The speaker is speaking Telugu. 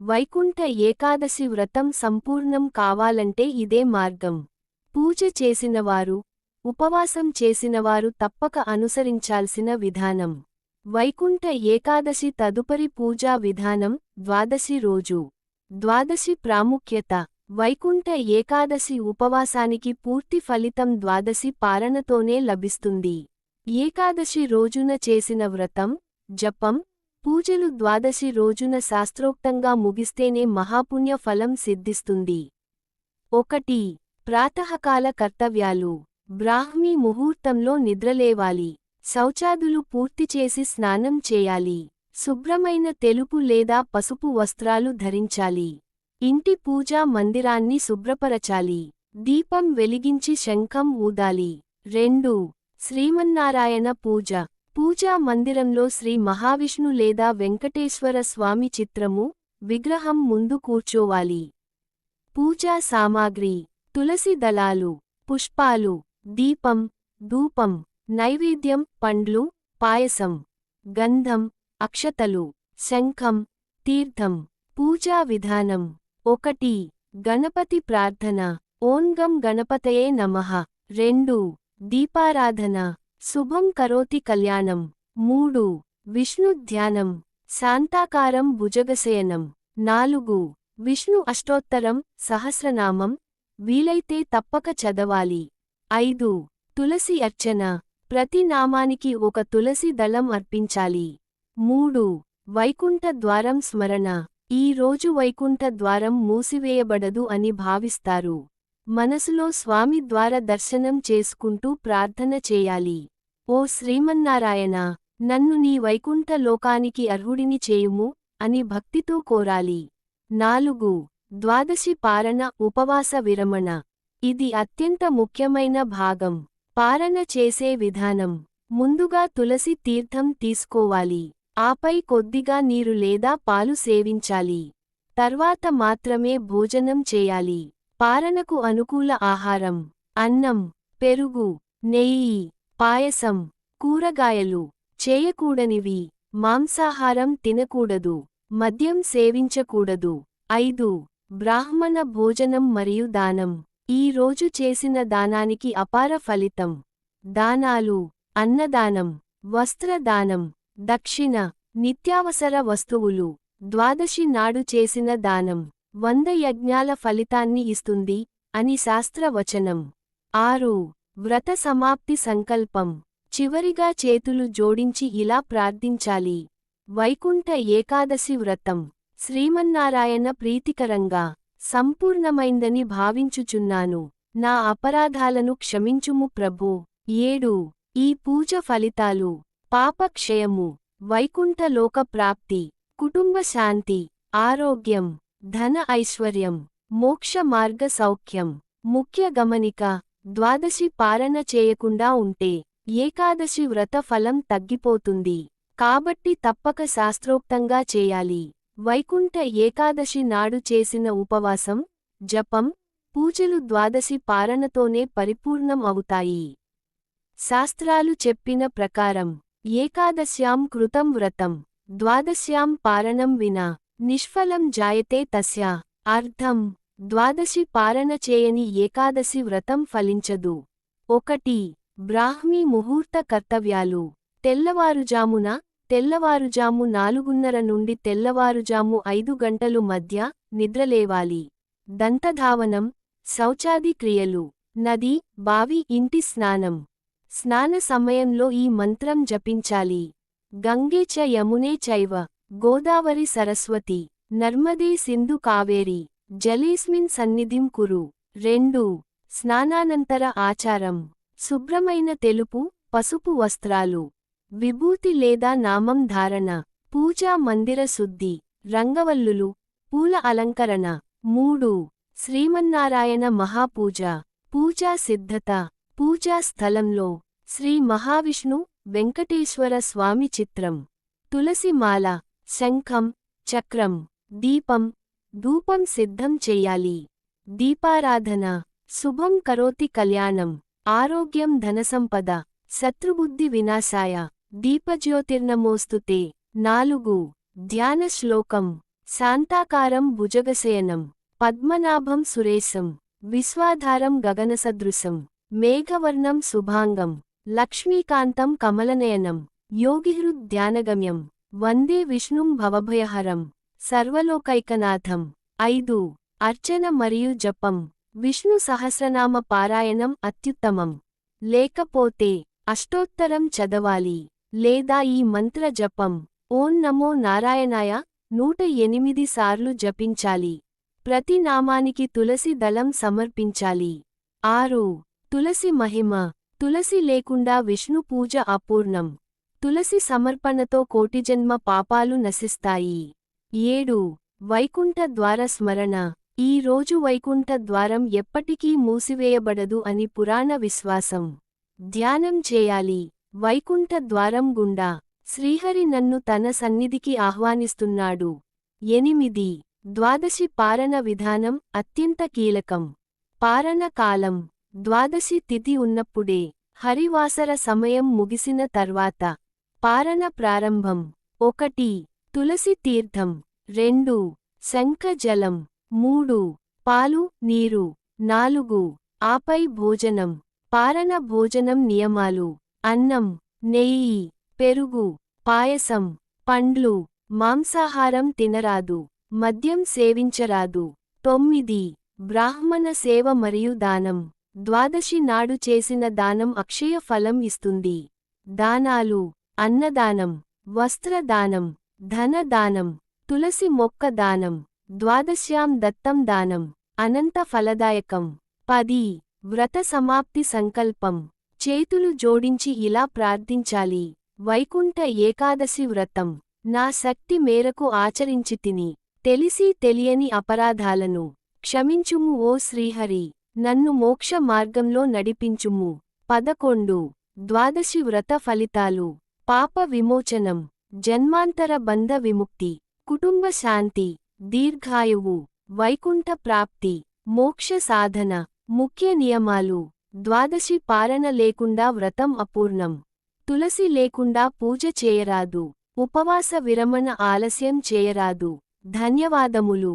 వైకుంఠ ఏకాదశి వ్రతం సంపూర్ణం కావాలంటే ఇదే మార్గం. పూజ చేసినవారు ఉపవాసం చేసినవారు తప్పక అనుసరించాల్సిన విధానం. వైకుంఠ ఏకాదశి తదుపరి పూజా విధానం ద్వాదశి రోజు. ద్వాదశి ప్రాముఖ్యత. వైకుంఠ ఏకాదశి ఉపవాసానికి పూర్తి ఫలితం ద్వాదశి పాలనతోనే లభిస్తుంది. ఏకాదశి రోజున చేసిన వ్రతం జపం పూజలు ద్వాదశి రోజున శాస్త్రోక్తంగా ముగిస్తేనే మహాపుణ్య ఫలం సిద్ధిస్తుంది. ఒకటి. ప్రాతకాల కర్తవ్యాలు. బ్రాహ్మీ ముహూర్తంలో నిద్రలేవాలి. శౌచాదులు పూర్తి చేసి స్నానం చేయాలి. శుభ్రమైన తెలుపు లేదా పసుపు వస్త్రాలు ధరించాలి. ఇంటి పూజా మందిరాన్ని శుభ్రపరచాలి. దీపం వెలిగించి శంఖం ఊదాలి. రెండు. శ్రీమన్నారాయణ పూజ. పూజా మందిరంలో శ్రీ మహావిష్ణు లేదా వెంకటేశ్వర స్వామి చిత్రము విగ్రహం ముందు కూర్చోవాలి. పూజా సామాగ్రి తులసి దళాలు పుష్పాలు దీపం ధూపం నైవేద్యం పండ్లు పాయసం గంధం అక్షతలు శంఖం తీర్థం పూజా విధానం. ఒకటి గణపతి ప్రార్థన. ఓన్గం గణపతయే నమః. రెండు దీపారాధన. శుభం కరోతి కళ్యాణం. మూడు. విష్ణు ధ్యానం. శాంతాకారం భుజగశయనం. నాలుగు. విష్ణు అష్టోత్తరం సహస్రనామం. వీలైతే తప్పక చదవాలి. ఐదు. తులసి అర్చన. ప్రతి నామానికి ఒక తులసి దళం అర్పించాలి. మూడు. వైకుంఠ ద్వారం స్మరణ. ఈ రోజు వైకుంఠ ద్వారం మూసివేయబడదు అని భావిస్తారు. మనసులో స్వామి ద్వార దర్శనం చేసుకుంటూ ప్రార్థన చేయాలి. ఓ శ్రీమన్నారాయణ నన్ను నీ వైకుంఠ లోకానికి అర్హుడిని చేయుము అని భక్తితో కోరాలి. నాలుగు ద్వాదశి పారణ ఉపవాస విరమణ. ఇది అత్యంత ముఖ్యమైన భాగం. పారణ చేసే విధానం. ముందుగా తులసి తీర్థం తీసుకోవాలి. ఆపై కొద్దిగా నీరు లేదా పాలు సేవించాలి. తర్వాత మాత్రమే భోజనం చేయాలి. పారనకు అనుకూల ఆహారం అన్నం పెరుగు నెయ్యి పాయసం కూరగాయలు చేయకూడనివి మాంసాహారం తినకూడదు మద్యం సేవించకూడదు. ఐదు బ్రాహ్మణ భోజనం మరియు దానం. ఈ రోజు చేసిన దానానికి అపార ఫలితం. దానాలు అన్నదానం వస్త్రదానం దక్షిణ నిత్యావసర వస్తువులు ద్వాదశి నాడు చేసిన దానం. వంద యజ్ఞాల ఫలితాన్ని ఇస్తుంది అని శాస్త్రవచనం. ఆరు. వ్రత సమాప్తి సంకల్పం. చివరిగా చేతులు జోడించి ఇలా ప్రార్థించాలి. వైకుంఠ ఏకాదశి వ్రతం. శ్రీమన్నారాయణ ప్రీతికరంగా సంపూర్ణమైందని భావించుచున్నాను. నా అపరాధాలను క్షమించుము ప్రభు. ఏడు. ఈ పూజ ఫలితాలు. పాపక్షయము. వైకుంఠలోక ప్రాప్తి. కుటుంబ శాంతి. ఆరోగ్యం. ధన ఐశ్వర్యం మోక్ష మార్గ సౌఖ్యం ముఖ్య గమనిక ద్వాదశి పారణ చేయకుండా ఉంటే ఏకాదశి వ్రత ఫలం తగ్గిపోతుంది. కాబట్టి తప్పక శాస్త్రోక్తంగా చేయాలి. వైకుంఠ ఏకాదశి నాడు చేసిన ఉపవాసం జపం పూజలు ద్వాదశి పారణతోనే పరిపూర్ణం అవుతాయి. శాస్త్రాలు చెప్పిన ప్రకారం ఏకాదశ్యాం కృతం వ్రతం ద్వాదశ్యాం పారణం వినా నిష్ఫలం జాయతే తస్యా. అర్థం. ద్వాదశి పారణ చేయని ఏకాదశి వ్రతం ఫలించదు. ఒకటి. బ్రాహ్మీ ముహూర్త కర్తవ్యాలు. తెల్లవారుజామున తెల్లవారుజాము నాలుగున్నర నుండి తెల్లవారుజాము ఐదు గంటలు మధ్య నిద్రలేవాలి. దంతధావనం శౌచాది క్రియలు. నది బావి ఇంటి స్నానం. స్నాన సమయంలో ఈ మంత్రం జపించాలి. గంగే చ యమునే చైవ. గోదావరి సరస్వతి నర్మదే సింధు కావేరి జలేస్మిన్ సన్నిధిం కురు. రెండు. స్నానానంతర ఆచారం. శుభ్రమైన తెలుపు పసుపు వస్త్రాలు. విభూతి లేదా నామం ధారణ. పూజా మందిర శుద్ధి. రంగవల్లులు. పూల అలంకరణ. మూడు. శ్రీమన్నారాయణ మహాపూజ. పూజా సిద్ధత. పూజా స్థలంలో. శ్రీ మహావిష్ణు వెంకటేశ్వర స్వామి చిత్రం. తులసిమాల. శంఖం చక్రం దీపం ధూపం సిద్ధం చెయ్యాలి దీపారాధన శుభం కరోతి కళ్యాణం ఆరోగ్యం ధనసంపద శత్రుబుద్ధి వినాశాయ దీపజ్యోతిర్నమోస్తుతే. నాలుగు ధ్యాన శ్లోకం శాంతాకారం భుజగశయనం పద్మనాభం సురేశం విశ్వాధారం గగనసదృశం మేఘవర్ణం శుభాంగం లక్ష్మీకాంతం కమలనయనం యోగిహృద్ధ్యానగమ్యం వందే విష్ణుం భవభయహరం సర్వలోకైకనాథం. ఐదు. అర్చన మరియు జపం. విష్ణు సహస్రనామ పారాయణం అత్యుత్తమం. లేకపోతే అష్టోత్తరం చదవాలి. లేదా ఈ మంత్ర జపం. ఓం నమో నారాయణాయ నూట ఎనిమిది సార్లు జపించాలి. ప్రతి నామానికి తులసి దళం సమర్పించాలి. ఆరు. తులసి మహిమ. తులసి లేకుండా విష్ణు పూజ అపూర్ణం. తులసి సమర్పణతో కోటిజన్మ పాపాలు నశిస్తాయి. ఏడు. వైకుంఠ ద్వార స్మరణ. ఈ రోజు వైకుంఠ ద్వారం ఎప్పటికీ మూసివేయబడదు అని పురాణ విశ్వాసం. ధ్యానం చేయాలి. వైకుంఠ ద్వారం గుండా. శ్రీహరి నన్ను తన సన్నిధికి ఆహ్వానిస్తున్నాడు. ఎనిమిది. ద్వాదశి పారణ విధానం అత్యంత కీలకం. పారణ కాలం. ద్వాదశి తిథి ఉన్నప్పుడే హరివాసర సమయం ముగిసిన తర్వాత పారణ ప్రారంభం. ఒకటి. తులసి తీర్థం. రెండు. శంఖజలం. మూడు. పాలు నీరు. నాలుగు. ఆపై భోజనం. పారణ భోజనం నియమాలు. అన్నం నెయ్యి పెరుగు పాయసం పండ్లు మాంసాహారం తినరాదు. మద్యం సేవించరాదు. తొమ్మిది. బ్రాహ్మణ సేవ మరియు దానం. ద్వాదశి నాడు చేసిన దానం అక్షయ ఫలం ఇస్తుంది. దానాలు. అన్నదానం వస్త్రదానం ధనదానం తులసి మొక్క దానం ద్వాదశ్యాం దత్తం దానం అనంత ఫలదాయకం. పది. వ్రత సమాప్తి సంకల్పం. చేతులు జోడించి ఇలా ప్రార్థించాలి. వైకుంఠ ఏకాదశి వ్రతం. నా శక్తి మేరకు ఆచరించి తిని తెలిసి తెలియని అపరాధాలను క్షమించుము ఓ శ్రీహరి. నన్ను మోక్ష మార్గంలో నడిపించుము. పదకొండు. ద్వాదశి వ్రత ఫలితాలు. పాప విమోచనం జన్మాంతర బంధ విముక్తి కుటుంబ శాంతి దీర్ఘాయువు వైకుంఠ ప్రాప్తి మోక్ష సాధన ముఖ్య నియమాలు ద్వాదశి పారణ లేకుండా వ్రతం అపూర్ణం తులసి లేకుండా పూజ చేయరాదు ఉపవాస విరమణ ఆలస్యం చేయరాదు ధన్యవాదములు.